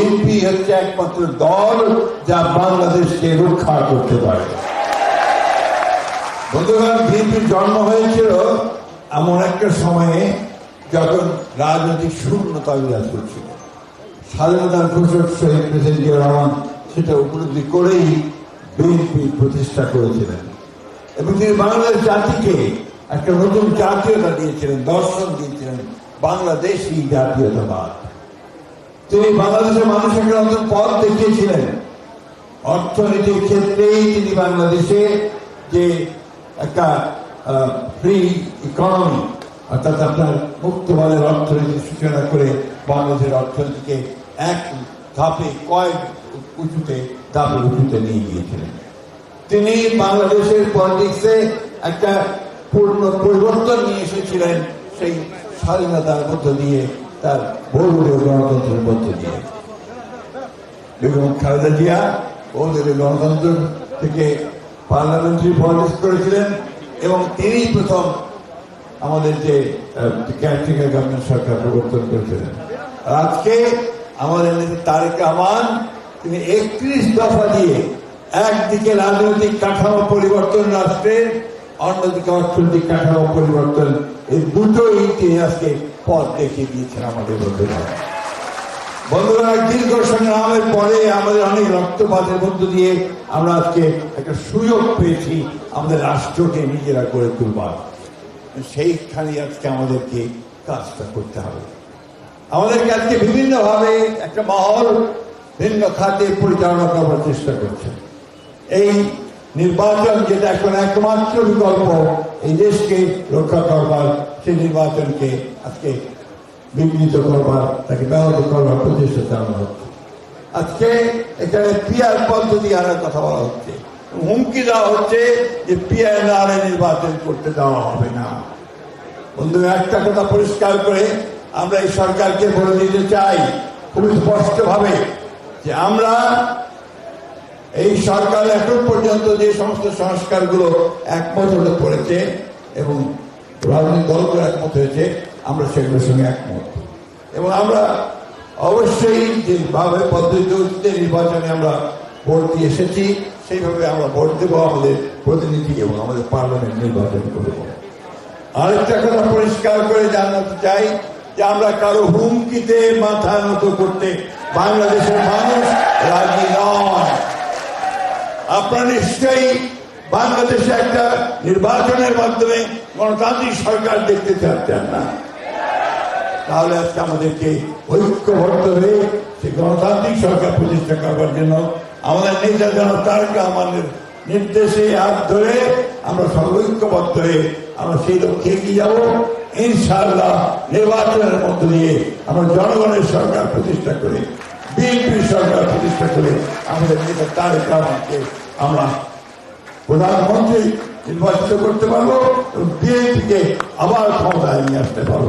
BNP হচ্ছে একমাত্র দল যা বাংলাদেশকে রক্ষা করতে পারে। বন্ধুগণ বিএনপির জন্ম হয়েছিল এমন একটা সময়ে যখন রাজনৈতিক শূন্যতা বিরাজ করছিল। স্বাধীনতার ঘোষক শহীদ প্রেসিডেন্ট জিয়া রহমান সেটা উপলব্ধি করেই বিএনপি প্রতিষ্ঠা করেছিলেন। এবং তিনি বাংলাদেশ জাতিকে একটা নতুন জাতীয়তা দিয়েছিলেন, দর্শন দিয়েছিলেন, বাংলাদেশি জাতীয়তাবাদ। তিনি বাংলাদেশের মানুষের পথ দেখিয়েছিলেন অর্থনীতির ক্ষেত্রেই তিনি বাংলাদেশে যে একটা ফ্রি ইকোনমি অর্থাৎ আপনার মুক্ত বাজার অর্থনীতি সূচনা করে বাংলাদেশের অর্থনীতিকে এক ধাপে, কয়েক উঁচুতে, ধাপে উঁচুতে নিয়ে গিয়েছিলেন। তিনি বাংলাদেশের পলিটিক্সে একটা পূর্ণ পরিবর্তন নিয়ে এসেছিলেন, সেই স্বাধীনতার মধ্য দিয়ে তার বহুদলীয় গণতন্ত্রের মধ্য দিয়ে। বেগম খালেদা জিয়া বহুদলীয় গণতন্ত্র থেকে পার্লামেন্টারি পলিটিক্স করেছিলেন এবং তিনি প্রথম আমাদের যে ক্যান্টিকার গভর্নমেন্ট সরকার প্রবর্তন করেছিলেন। আজকে আমাদের তারেক রহমান, তিনি একত্রিশ দফা দিয়ে একদিকে রাজনৈতিক কাঠামো পরিবর্তন রাষ্ট্রের, অন্যদিকে অর্থনৈতিক কাঠামো পরিবর্তন। এই দুটোই তিনি আজকে পথ দেখিয়ে দিয়েছেন আমাদের বন্ধুরা। বন্ধুরা দীর্ঘ সংগ্রামের পরে আমাদের অনেক রক্তপাতের মধ্য দিয়ে আমরা আজকে একটা সুযোগ পেয়েছি আমাদের রাষ্ট্রকে নিজেরা করে তুলবার। সেইখানে আজকে আমাদেরকে কাজটা করতে হবে। আমাদেরকে আজকে বিভিন্নভাবে একটা মহল, ভিন্ন খাতে পরিচালনা করার চেষ্টা করছে। এই নির্বাচন যেটা এখন একমাত্র বিকল্প এই দেশকে রক্ষা করবার, সেই নির্বাচনকে আজকে বিঘ্নিত করবার, তাকে ব্যাহত করবার প্রচেষ্টা চালানো হচ্ছে। আজকে এখানে পিয়ার পদ্ধতি আনার কথা বলা হচ্ছে। হুমকি দেওয়া হচ্ছে যে পিয়ার না নির্বাচন করতে দেওয়া হবে না। বন্ধু, একটা কথা পরিষ্কার করে আমরা এই সরকারকে বলে দিতে চাই, খুবই স্পষ্ট ভাবে যে আমরা এই সরকার এখন পর্যন্ত যে সমস্ত সংস্কারগুলো একমত হতে পড়েছে এবং রাজনৈতিক দলগুলো একমত হয়েছে, আমরা সেগুলোর সঙ্গে একমত। এবং আমরা অবশ্যই যেভাবে পদ্ধতিতে নির্বাচনে আমরা ভোট দিয়ে এসেছি, সেইভাবে আমরা ভোট দেবো আমাদের প্রতিনিধি এবং আমাদের পার্লামেন্ট নির্বাচন করব। আরেকটা কথা পরিষ্কার করে জানাতে চাই যে আমরা কারও হুমকিতে মাথা নত করতে বাংলাদেশের মানুষ রাজি নয় আপনারা নিশ্চয়ই বাংলাদেশে একটা নির্বাচনের মাধ্যমে গণতান্ত্রিক সরকার দেখতে চাচ্ছেন না। তাহলে আজকে আমাদেরকে ঐক্যবদ্ধ হয়ে সেই গণতান্ত্রিক সরকার প্রতিষ্ঠা করবার জন্য আমাদের নেতা যেন রহমানের নির্দেশে হাত ধরে আমরা সর্বৈক্যবদ্ধ হয়ে আমরা সেই লক্ষ্যে এগিয়ে যাব। ইনশাআল্লাহ নির্বাচনের মধ্য দিয়ে আমরা জনগণের সরকার প্রতিষ্ঠা করে বিএনপি সরকার প্রতিষ্ঠা করে আমাদের নেতা তারেক রহমানকে আমরা প্রধানমন্ত্রী নির্বাচিত করতে পারব এবং বিএনপিকে আবার ক্ষমতায় নিয়ে আসতে পারব।